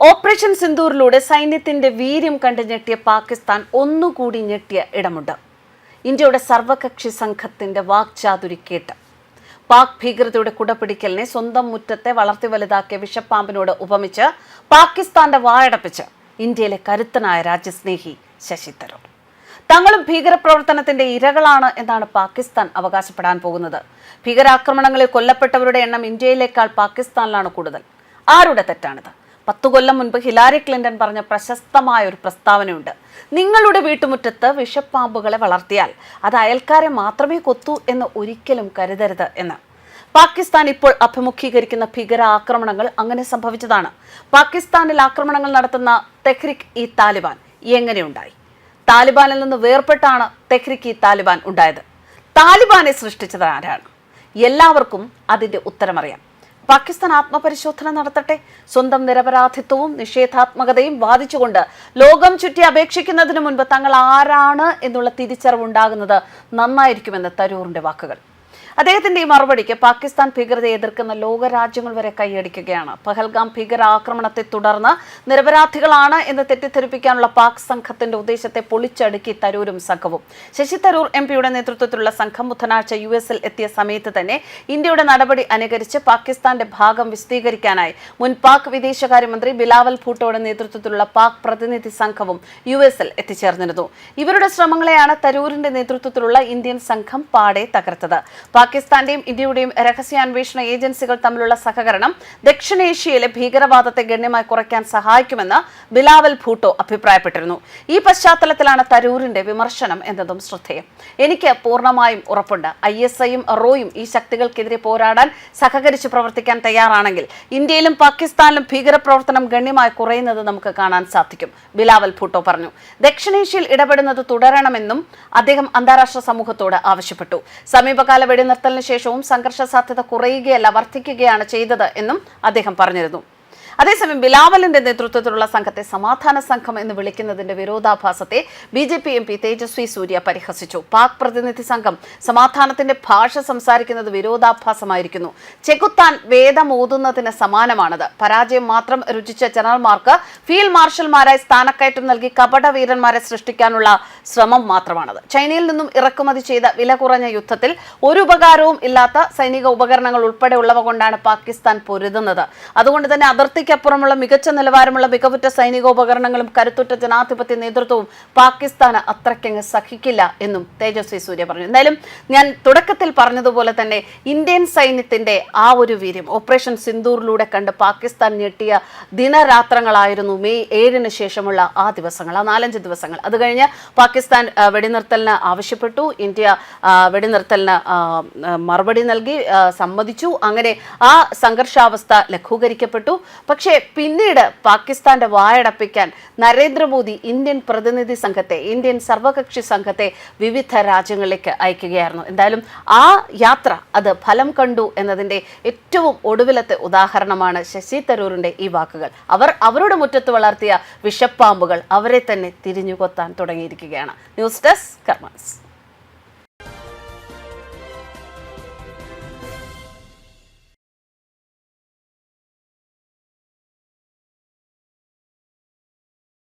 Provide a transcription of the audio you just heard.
Operation സിന്ദൂറിലൂടെ സൈന്യത്തിന്റെ വീര്യം കണ്ട് ഞെട്ടിയ പാകിസ്ഥാൻ ഒന്നുകൂടി ഞെട്ടിയ ഇടമുണ്ട്. ഇന്ത്യയുടെ സർവകക്ഷി സംഘത്തിന്റെ വാക്ചാതുരി കേട്ട് പാക് ഭീകരതയുടെ കുടപിടിക്കലിനെ സ്വന്തം മുറ്റത്തെ വളർത്തി വലുതാക്കിയ വിഷപ്പാമ്പിനോട് ഉപമിച്ച് പാകിസ്ഥാന്റെ വായടപ്പിച്ച് ഇന്ത്യയിലെ കരുത്തനായ രാജ്യസ്നേഹി ശശി തരൂർ. തങ്ങളും ഭീകരപ്രവർത്തനത്തിന്റെ ഇരകളാണ് എന്നാണ് പാകിസ്ഥാൻ അവകാശപ്പെടാൻ പോകുന്നത്. ഭീകരാക്രമണങ്ങളിൽ കൊല്ലപ്പെട്ടവരുടെ എണ്ണം ഇന്ത്യയിലേക്കാൾ പാകിസ്ഥാനിലാണ് കൂടുതൽ. ആരുടെ തെറ്റാണിത്? പത്തു കൊല്ലം മുൻപ് ഹിലാരി ക്ലിന്റൺ പറഞ്ഞ പ്രശസ്തമായ ഒരു പ്രസ്താവനയുണ്ട്. നിങ്ങളുടെ വീട്ടുമുറ്റത്ത് വിഷപ്പാമ്പുകളെ വളർത്തിയാൽ അത് അയൽക്കാരെ മാത്രമേ കൊത്തു എന്ന് ഒരിക്കലും കരുതരുത് എന്ന്. പാകിസ്ഥാൻ ഇപ്പോൾ അഭിമുഖീകരിക്കുന്ന ഭീകര ആക്രമണങ്ങൾ അങ്ങനെ സംഭവിച്ചതാണ്. പാകിസ്ഥാനിൽ ആക്രമണങ്ങൾ നടത്തുന്ന തെഹ്രിക് ഇ താലിബാൻ എങ്ങനെയുണ്ടായി? താലിബാനിൽ നിന്ന് വേർപെട്ടാണ് തെഹ്രിക് ഇ താലിബാൻ ഉണ്ടായത്. താലിബാനെ സൃഷ്ടിച്ചത് ആരാണ്? എല്ലാവർക്കും അതിന്റെ ഉത്തരമറിയാം. പാകിസ്ഥാൻ ആത്മപരിശോധന നടത്തട്ടെ. സ്വന്തം നിരപരാധിത്വവും നിഷേധാത്മകതയും വാദിച്ചുകൊണ്ട് ലോകം ചുറ്റി അപേക്ഷിക്കുന്നതിന് മുൻപ് തങ്ങൾ ആരാണ് എന്നുള്ള തിരിച്ചറിവുണ്ടാകുന്നത് നന്നായിരിക്കുമെന്ന് തരൂറിന്റെ വാക്കുകൾ. അദ്ദേഹത്തിന്റെ ഈ മറുപടിക്ക് പാകിസ്ഥാൻ ഭീകരതയെ എതിർക്കുന്ന ലോകരാജ്യങ്ങൾ വരെ കൈയടിക്കുകയാണ്. പഹൽഗാം ഭീകരാക്രമണത്തെ തുടർന്ന് നിരപരാധികളാണ് എന്ന് തെറ്റിദ്ധരിപ്പിക്കാനുള്ള പാക് സംഘത്തിന്റെ ഉദ്ദേശത്തെ പൊളിച്ചടുക്കി തരൂരും സംഘവും. ശശി തരൂർ എം പിയുടെ നേതൃത്വത്തിലുള്ള സംഘം ബുധനാഴ്ച യു എസിൽ എത്തിയ സമയത്ത് തന്നെ ഇന്ത്യയുടെ നടപടി അനുകരിച്ച് പാകിസ്ഥാന്റെ ഭാഗം വിശദീകരിക്കാനായി മുൻ പാക് വിദേശകാര്യമന്ത്രി ബിലാവൽ ഭൂട്ടോയുടെ നേതൃത്വത്തിലുള്ള പാക് പ്രതിനിധി സംഘവും യു എസിൽ എത്തിച്ചേർന്നിരുന്നു. ഇവരുടെ ശ്രമങ്ങളെയാണ് തരൂരിന്റെ നേതൃത്വത്തിലുള്ള ഇന്ത്യൻ സംഘം പാടെ തകർത്തത്. പാകിസ്ഥാന്റെയും ഇന്ത്യയുടെയും രഹസ്യാന്വേഷണ ഏജൻസികൾ തമ്മിലുള്ള സഹകരണം ദക്ഷിണേഷ്യയിലെ ഭീകരവാദത്തെ ഗണ്യമായി കുറയ്ക്കാൻ സഹായിക്കുമെന്ന് ബിലാവൽ ഭൂട്ടോ അഭിപ്രായപ്പെട്ടിരുന്നു. ഈ പശ്ചാത്തലത്തിലാണ് തരൂരിന്റെ വിമർശനം എന്നതും ശ്രദ്ധേയം. എനിക്ക് പൂർണമായും ഉറപ്പുണ്ട്. ഐ എസ് ഐയും റോയും ഈ ശക്തികൾക്കെതിരെ പോരാടാൻ സഹകരിച്ച് പ്രവർത്തിക്കാൻ തയ്യാറാണെങ്കിൽ ഇന്ത്യയിലും പാകിസ്ഥാനിലും ഭീകരപ്രവർത്തനം ഗണ്യമായി കുറയുന്നത് നമുക്ക് കാണാൻ സാധിക്കും ബിലാവൽ ഭൂട്ടോ പറഞ്ഞു. ദക്ഷിണേഷ്യയിൽ ഇടപെടുന്നത് തുടരണമെന്നും അദ്ദേഹം അന്താരാഷ്ട്ര സമൂഹത്തോട് ആവശ്യപ്പെട്ടു. സമീപകാല വെടിനിർത്തലിന് ശേഷവും സംഘർഷ സാധ്യത കുറയുകയല്ല വർദ്ധിക്കുകയാണ് ചെയ്തത് എന്നും അദ്ദേഹം പറഞ്ഞിരുന്നു. അതേസമയം ബിലാവലിന്റെ നേതൃത്വത്തിലുള്ള സംഘത്തെ സമാധാന സംഘം എന്ന് വിളിക്കുന്നതിന്റെ വിരോധാഭാസത്തെ B J P M P Tejasvi Surya പരിഹസിച്ചു. പാക് പ്രതിനിധി സംഘം സമാധാനത്തിന്റെ ഭാഷ സംസാരിക്കുന്നത് വിരോധാഭാസമായിരിക്കുന്നു. ചെകുത്താൻ വേദമോതുന്നതിന് സമാനമാണത്. പരാജയം മാത്രം രുചിച്ച ജനറൽമാർക്ക് ഫീൽഡ് മാർഷൽമാരായി സ്ഥാനക്കയറ്റം നൽകി കപട വീരന്മാരെ സൃഷ്ടിക്കാനുള്ള ശ്രമം മാത്രമാണത്. ചൈനയിൽ നിന്നും ഇറക്കുമതി ചെയ്ത വില കുറഞ്ഞ യുദ്ധത്തിൽ ഒരു ഉപകാരവും ഇല്ലാത്ത സൈനിക ഉപകരണങ്ങൾ ഉൾപ്പെടെയുള്ളവ കൊണ്ടാണ് പാകിസ്ഥാൻ പൊരുതുന്നത്. അതുകൊണ്ട് തന്നെ അതിർത്തി അതിർത്തിക്കപ്പുറമുള്ള മികച്ച നിലവാരമുള്ള മികവുറ്റ സൈനികോപകരണങ്ങളും കരുത്തുറ്റ ജനാധിപത്യ നേതൃത്വവും പാകിസ്ഥാന് അത്രയ്ക്കങ്ങ് സഹിക്കില്ല എന്നും തേജസ്വി സൂര്യ പറഞ്ഞു. എന്തായാലും ഞാൻ തുടക്കത്തിൽ പറഞ്ഞതുപോലെ തന്നെ ഇന്ത്യൻ സൈന്യത്തിന്റെ ആ ഒരു വീര്യം ഓപ്പറേഷൻ സിന്ദൂറിലൂടെ കണ്ട് പാകിസ്ഥാൻ ഞെട്ടിയ ദിനരാത്രങ്ങളായിരുന്നു മെയ് ഏഴിന് ശേഷമുള്ള ആ ദിവസങ്ങൾ ആ നാലഞ്ച് ദിവസങ്ങൾ. അത് കഴിഞ്ഞ് പാകിസ്ഥാൻ വെടിനിർത്തലിന് ആവശ്യപ്പെട്ടു. ഇന്ത്യ വെടിനിർത്തലിന് മറുപടി നൽകി സമ്മതിച്ചു. അങ്ങനെ ആ സംഘർഷാവസ്ഥ ലഘൂകരിക്കപ്പെട്ടു. പക്ഷേ പിന്നീട് പാകിസ്ഥാന്റെ വായടപ്പിക്കാൻ നരേന്ദ്രമോദി ഇന്ത്യൻ പ്രതിനിധി സംഘത്തെ ഇന്ത്യൻ സർവകക്ഷി സംഘത്തെ വിവിധ രാജ്യങ്ങളിലേക്ക് അയക്കുകയായിരുന്നു. എന്തായാലും ആ യാത്ര അത് ഫലം കണ്ടു എന്നതിന്റെ ഏറ്റവും ഒടുവിലത്തെ ഉദാഹരണമാണ് ശശി തരൂരിന്റെ ഈ വാക്കുകൾ. അവർ അവരുടെ മുറ്റത്ത് വളർത്തിയ വിഷപ്പാമ്പുകൾ അവരെ തന്നെ തിരിഞ്ഞുകൊത്താൻ തുടങ്ങിയിരിക്കുകയാണ്. News desk karmas